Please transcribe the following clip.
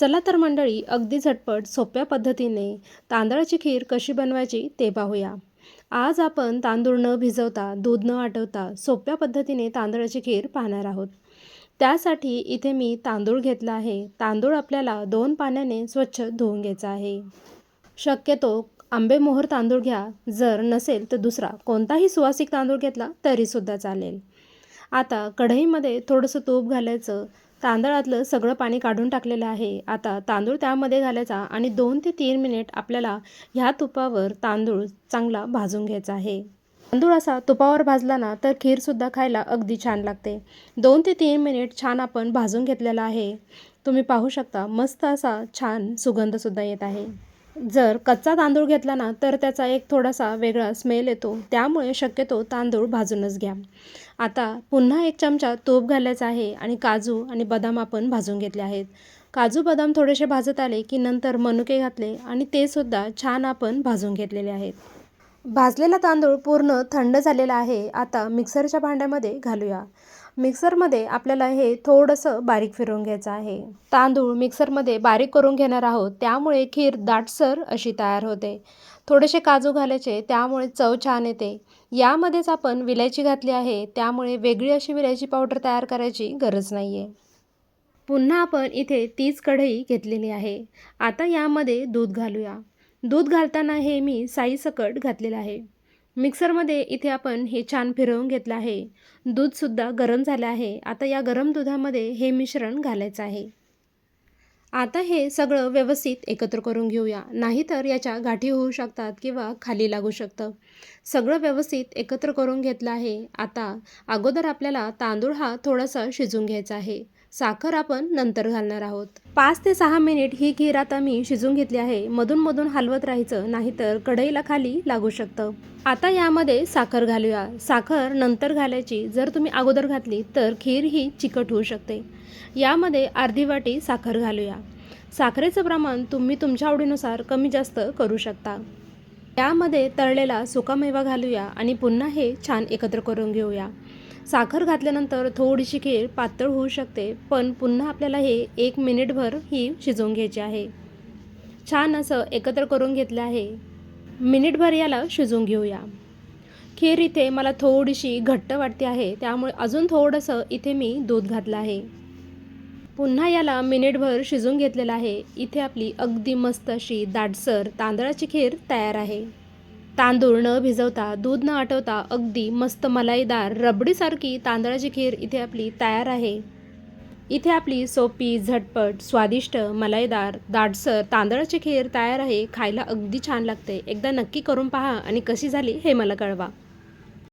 चला तर मंडळी अगदी झटपट सोप्या पद्धतीने तांदळाची खीर कशी बनवायची ते पाहूया. आज आपण तांदूळ न भिजवता दूध न आटवता सोप्या पद्धतीने तांदळाची खीर पाहणार आहोत. त्यासाठी इथे मी तांदूळ घेतला आहे. तांदूळ आपल्याला दोन पाण्याने स्वच्छ धुवून घ्यायचा आहे. शक्यतो आंबेमोहर तांदूळ घ्या. जर नसेल तर दुसरा कोणताही सुवासिक तांदूळ घेतला तरीसुद्धा चालेल. आता कढईमध्ये थोडंसं तूप घालायचं. तांदळातलं सगळं पाणी काढून टाकलेलं आहे. आता तांदूळ त्यामध्ये घालायचा आणि दोन ते तीन मिनिट आपल्याला ह्या तुपावर तांदूळ चांगला भाजून घ्यायचा आहे. तांदूळ असा तुपावर भाजला ना तर खीरसुद्धा खायला अगदी छान लागते. दोन ते तीन मिनिट छान आपण भाजून घेतलेला आहे. तुम्ही पाहू शकता मस्त असा छान सुगंधसुद्धा येत आहे. जर कच्चा तांदूळ घेतला ना तर त्याचा एक थोडासा वेगळा स्मेल येतो. त्यामुळे शक्यतो तांदूळ भाजूनच घ्या. आता पुन्हा एक चमचा तूप घालायचा आहे आणि काजू आणि बदाम आपण भाजून घेतले आहेत. काजू बदाम थोडेसे भाजत आले की नंतर मनुके घातले आणि ते सुद्धा छान आपण भाजून घेतलेले आहेत. भाजलेला तांदूळ पूर्ण थंड झालेला आहे. आता मिक्सरच्या भांड्यामध्ये घालूया. मिक्सरमध्ये आपल्याला हे थोडंसं बारीक फिरवून घ्यायचं आहे. तांदूळ मिक्सरमध्ये बारीक करून घेणार आहोत. त्यामुळे खीर दाटसर अशी तयार होते. थोडेसे काजू घालायचे त्यामुळे चव छान येते. यामध्येच आपण विलायची घातली आहे. त्यामुळे वेगळी अशी विलायची पावडर तयार करायची गरज नाही आहे पुन्हा आपण इथे तीच कढई घेतलेली आहे. आता यामध्ये दूध घालूया. दूध घालताना हे मी साईसकट घातलेलं आहे. मिक्सरमध्ये इथे आपण हे छान फिरवून घेतलं आहे. दूधसुद्धा गरम झालं आहे. आता या गरम दुधामध्ये हे मिश्रण घालायचं आहे. आता हे सगळं व्यवस्थित एकत्र करून घेऊया. नाहीतर याच्या गाठी होऊ शकतात किंवा खाली लागू शकतं. सगळं व्यवस्थित एकत्र करून घेतलं आहे. आता अगोदर आपल्याला तांदूळ हा थोडासा शिजून घ्यायचा आहे. साखर आपण नंतर घालणार आहोत. पाच ते सहा मिनिट ही खीर आता मी शिजून घेतली आहे. मधून मधून हलवत राहायचं नाहीतर कढईला खाली लागू शकतं. आता यामध्ये साखर घालूया. साखर नंतर घालायची. जर तुम्ही अगोदर घातली तर खीर ही चिकट होऊ शकते. यामध्ये अर्धी वाटी साखर घालूया. साखरेचं प्रमाण तुम्ही तुमच्या आवडीनुसार कमी जास्त करू शकता. यामध्ये तळलेला सुकामेवा घालूया आणि पुन्हा हे छान एकत्र करून घेऊया. साखर घातल्यानंतर थोडीशी खीर पातळ होऊ शकते पण पुन्हा आपल्याला हे एक मिनिटभर ही शिजवून घ्यायची आहे. छान असं एकत्र करून घेतलं आहे. मिनिटभर याला शिजवून घेऊया. खीर इथे मला थोडीशी घट्ट वाटते आहे त्यामुळे अजून थोडंसं इथे मी दूध घातलं आहे. पुन्हा याला मिनिटभर शिजवून घेतलेलं आहे. इथे आपली अगदी मस्त अशी दाटसर तांदळाची खीर तयार आहे. तांदूळ न भिजवता दूध न आटवता अगदी मस्त मलाईदार रबडीसारखी तांदळाची खीर इथे आपली तयार आहे. इथे आपली सोपी झटपट स्वादिष्ट मलाईदार दाटसर तांदळाची खीर तयार आहे. खायला अगदी छान लागते. एकदा नक्की करून पहा आणि कशी झाली हे मला कळवा.